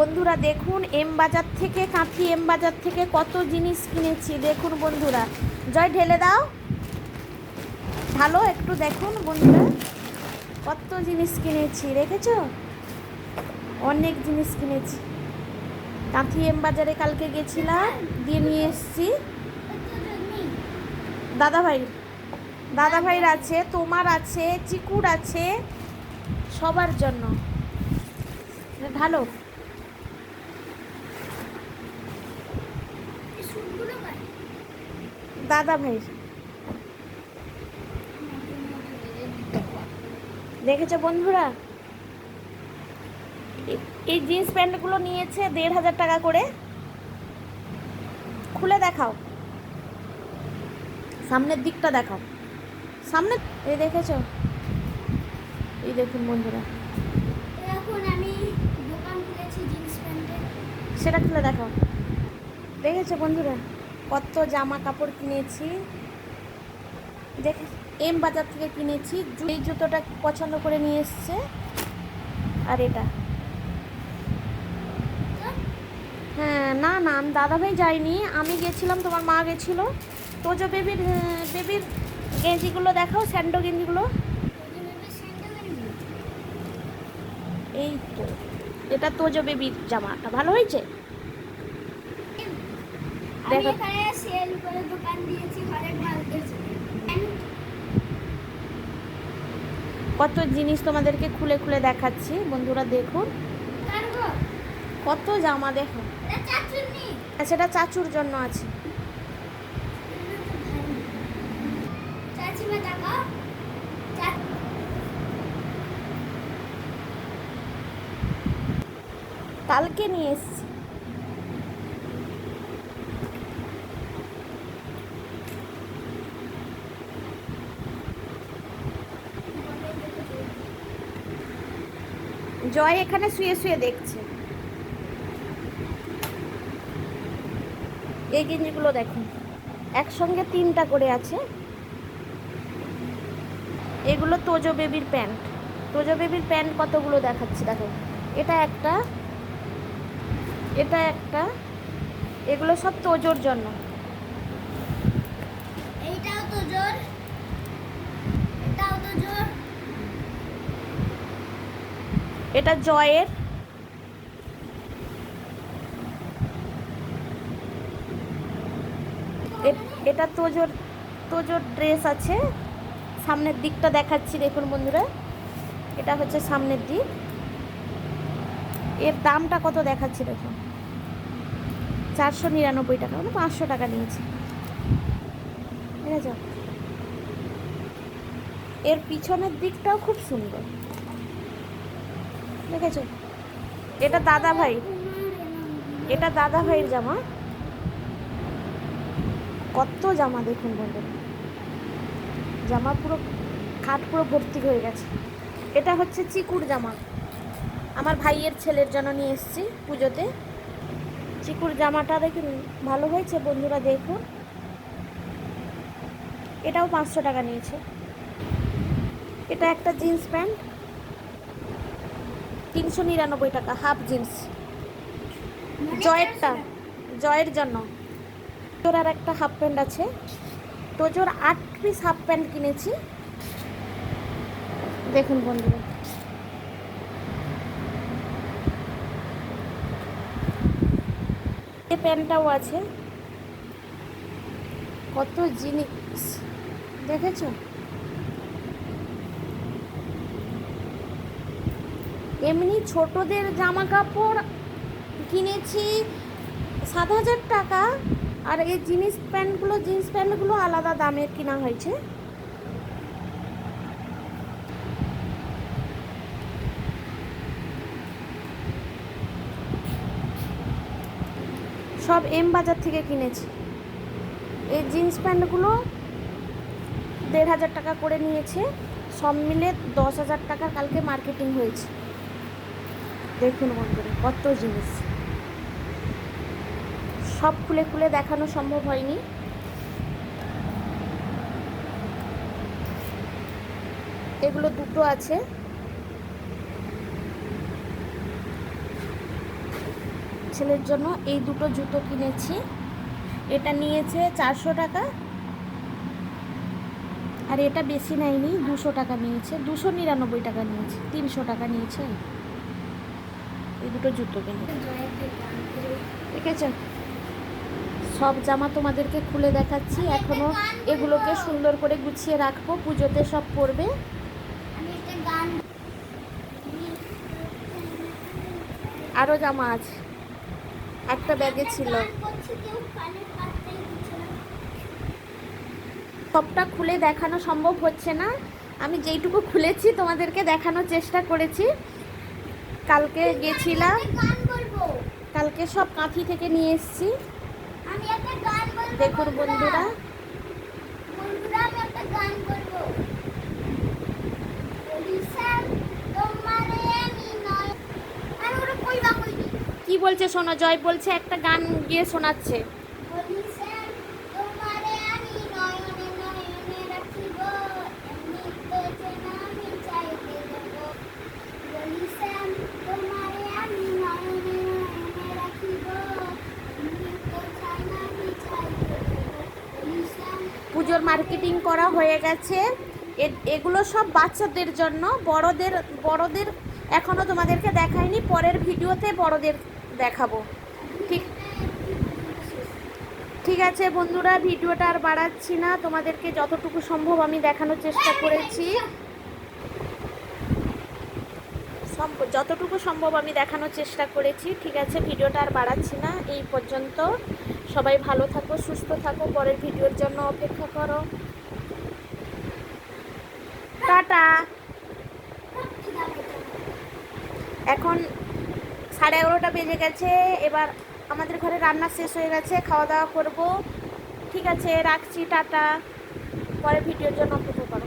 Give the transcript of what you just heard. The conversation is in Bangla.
বন্ধুরা, দেখুন এম বাজার থেকে কাঁথি, এম বাজার থেকে কত জিনিস কিনেছি। দেখুন বন্ধুরা, জয় ঢেলে দাও। ভালো একটু দেখুন বন্ধুরা, কত জিনিস কিনেছি, রেখেছো? অনেক জিনিস কিনেছি। কাঁথি এম বাজারে কালকে গেছিলাম, দিয়ে নিয়ে এসেছি। দাদা ভাই দাদা ভাইয়ের আছে, তোমার আছে, চিকুর আছে, সবার জন্য। ভালো দাদা ভাই দেখেছ বন্ধুরা? এই জিন্স প্যান্টগুলো নিয়েছে দেড় হাজার টাকা করে। খুলে দেখাও। সামনের দিকটা দেখাও। সামনে এই দেখেছ? এই দেখুন বন্ধুরা। এখন আমি দোকান খুলেছি জিন্স প্যান্টের। সেটা খুলে দেখাও। দেখেছ বন্ধুরা? কত জামা কাপড় কিনেছি। দেখে এম বাজার থেকে কিনেছি এই জুতোটা পছন্দ করে নিয়ে এসছে। আর এটা। হ্যাঁ না না, আমি দাদাভাই যাইনি আমি গেছিলাম, তোমার মা গেছিল। তোজো বেবির বেবির গেঞ্জিগুলো দেখাও, স্যান্ডো গেঞ্জিগুলো। এই তো, এটা তোজো বেবির জামাটা। ভালো হয়েছে? দেখো। সেল করে দোকান দিয়েছি হরেক মাল কত জিনিস তোমাদেরকে খুলে খুলে দেখাচ্ছি বন্ধুরা দেখুন কত জামা দেখো। আর সেটা চাচুর জন্য আছে। কালকে নিয়ে এসছি। জয় এখানে শুয়ে শুয়ে দেখছে। এই গেঞ্জিগুলো দেখুন একসঙ্গে তিনটা করে আছে। এগুলো তোজো বেবির প্যান্ট। তোজো বেবির প্যান্ট কতগুলো দেখাচ্ছি, দেখো। এটা একটা এটা একটা, এগুলো সব তোজোর জন্য। এইটাও তো জোর এটাও তো জোর এটা জয়ের। এটা তোজোর তোজোর ড্রেস আছে। সামনের দিকটা দেখাচ্ছি, দেখুন বন্ধুরা। এটা হচ্ছে সামনের দিক। এর দামটা কত দেখাচ্ছি, দেখুন। চারশো নিরানব্বই টাকা মানে পাঁচশো টাকা নিয়েছে। এর পিছনের দিকটাও খুব সুন্দর। দেখেছ? এটা দাদা ভাই। এটা দাদা ভাইয়ের জামা। কত জামা দেখুন বন্ধুরা জামা পুরো খাট পুরো ভর্তি হয়ে গেছে। এটা হচ্ছে চিকুর জামা। আমার ভাইয়ের ছেলের জন্য নিয়ে এসেছি পুজোতে। চিকুর জামাটা দেখুন, ভালো হয়েছে বন্ধুরা, দেখুন। এটাও পাঁচশো টাকা নিয়েছে। এটা একটা জিন্স প্যান্ট। তিনশো নিরানব্বই টাকা, হাফ জিন্স। জয়েরটা, জয়ের জন্য। তোর আর একটা হাফ প্যান্ট আছে। তোজোর আট পিস হাফ প্যান্ট কিনেছি। দেখুন বন্ধুরা। এই প্যান্টটাও আছে। কত জিনিস। দেখেছ? এমনি ছোটদের জামা কাপড় কিনেছি সাত হাজার টাকা। আর এই জিনিস প্যান্টগুলো, জিন্স প্যান্টগুলো আলাদা দামের কিনা হয়েছে। সব এম বাজার থেকে কিনেছি। এই জিন্স প্যান্টগুলো দেড় হাজার টাকা করে নিয়েছে। সব মিলে দশ হাজার টাকা কালকে মার্কেটিং হয়েছে। দেখুন বন্ধুরা কত জিনিস। সব খুলে খুলে দেখানো সম্ভব হয়নি। এগুলো দুটো আছে। ছেলের জন্য এই দুটো জুতো কিনেছি। এটা নিয়েছে চারশো টাকা। আর এটা বেশি নেয়নি, দুশো টাকা নিয়েছে। দুশো নিরানব্বই টাকা নিয়েছে, তিনশো টাকা নিয়েছে। এই দুটো জুতো কিনে। আছে সব জামা তোমাদেরকে খুলে দেখাচ্ছি। এখনও এগুলোকে সুন্দর করে গুছিয়ে রাখব। পুজোতে সব পরবে। আরও জামা আছে। একটা ব্যাগে ছিল। সবটা খুলে দেখানো সম্ভব হচ্ছে না। আমি যেইটুকু খুলেছি, তোমাদেরকে দেখানোর চেষ্টা করেছি। কালকে গেছিলাম। কালকে সব কাঁথি থেকে নিয়ে এসেছি। দেখুন বন্ধুরা। কি বলছে শোনো, জয় বলছে, একটা গান গিয়ে শোনাচ্ছে বলিসাম তোমারে আমি নয়নে নয়নে রাখিব এমনি তো যেন আমি চাইতে দেব বলিসাম তোমারে আমি নয়নে নয়নে রাখিব এমনি তো চাই না আমি চাইতে দেব বলিসাম পুজোর মার্কেটিং করা হয়ে গেছে। এগুলো সব বাচ্চাদের জন্য। বড়দের বড়দের এখনও তোমাদেরকে দেখাইনি, পরের ভিডিওতে বড়দের দেখাবো। ঠিক ঠিক আছে বন্ধুরা, ভিডিওটা আর বাড়াচ্ছি না। তোমাদেরকে যতটুকু সম্ভব আমি দেখানোর চেষ্টা করেছি। যতটুকু সম্ভব আমি দেখানোর চেষ্টা করেছি। ঠিক আছে, ভিডিওটা আর বাড়াচ্ছি না। এই পর্যন্ত। সবাই ভালো থাকো, সুস্থ থাকো, পরের ভিডিওর জন্য অপেক্ষা করো। টাটা। এখন সাড়ে এগারোটা বেজে গেছে, এবার আমাদের ঘরে রান্না শেষ হয়ে গেছে, খাওয়া দাওয়া করব। ঠিক আছে, রাখছি, টাটা। পরের ভিডিওর জন্য অপেক্ষা করো।